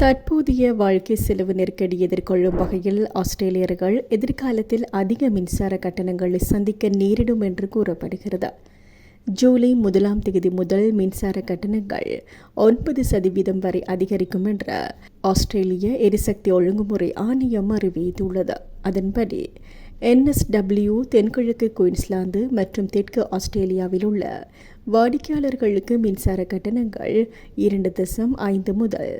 தற்போதைய வாழ்க்கை செலவு நெருக்கடி எதிர்கொள்ளும் வகையில் ஆஸ்திரேலியர்கள் எதிர்காலத்தில் அதிக மின்சார கட்டணங்களை சந்திக்க நேரிடும் என்று கூறப்படுகிறது. ஜூலை முதலாம் தேதி முதல் மின்சார கட்டணங்கள் ஒன்பது சதவீதம் வரை அதிகரிக்கும் என்று ஆஸ்திரேலிய எரிசக்தி ஒழுங்குமுறை ஆணையம் அறிவித்துள்ளது. அதன்படி என்எஸ்டபிள்யூ தென்கிழக்கு குயின்ஸ்லாந்து மற்றும் தெற்கு ஆஸ்திரேலியாவில் உள்ள வாடிக்கையாளர்களுக்கு மின்சார கட்டணங்கள் இரண்டு தசம் ஐந்து முதல்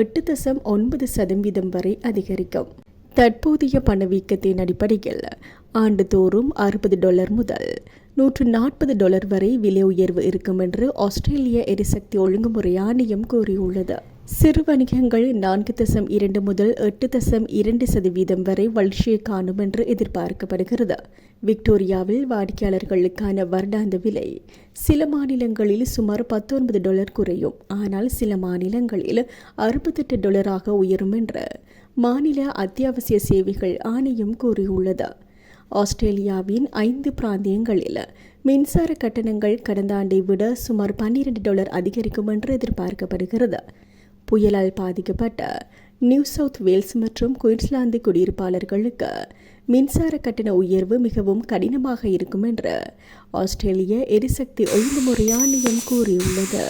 எட்டு தசம் ஒன்பது சதவீதம் வரை அதிகரிக்கும். தற்போதைய பணவீக்கத்தின் அடிப்படையில் ஆண்டுதோறும் அறுபது டாலர் முதல் நூற்று நாற்பது டாலர் வரை விலை உயர்வு இருக்கும் என்று ஆஸ்திரேலிய எரிசக்தி ஒழுங்குமுறை ஆணையம் கூறியுள்ளது. சிறு வணிகங்கள் நான்கு தசம் இரண்டு முதல் எட்டு தசம் இரண்டு சதவீதம் வரை வளர்ச்சியை காணும் என்று எதிர்பார்க்கப்படுகிறது. விக்டோரியாவில் வாடிக்கையாளர்களுக்கான வருடாந்த விலை சில மாநிலங்களில் சுமார் பத்தொன்பது டாலர் குறையும். ஆனால் சில மாநிலங்களில் அறுபத்தெட்டு டாலராக உயரும் என்று மாநில அத்தியாவசிய சேவைகள் ஆணையம் கூறியுள்ளது. ஆஸ்திரேலியாவின் ஐந்து பிராந்தியங்களில் மின்சார கட்டணங்கள் கடந்த ஆண்டை விட சுமார் பன்னிரண்டு டாலர் அதிகரிக்கும் என்று எதிர்பார்க்கப்படுகிறது. புயலால் பாதிக்கப்பட்ட நியூ சவுத் வேல்ஸ் மற்றும் குயின்ஸ்லாந்து குடியிருப்பாளர்களுக்கு மின்சார கட்டண உயர்வு மிகவும் கடினமாக இருக்கும் என்று ஆஸ்திரேலிய எரிசக்தி ஒழுங்குமுறை ஆணையம் கூறியுள்ளது.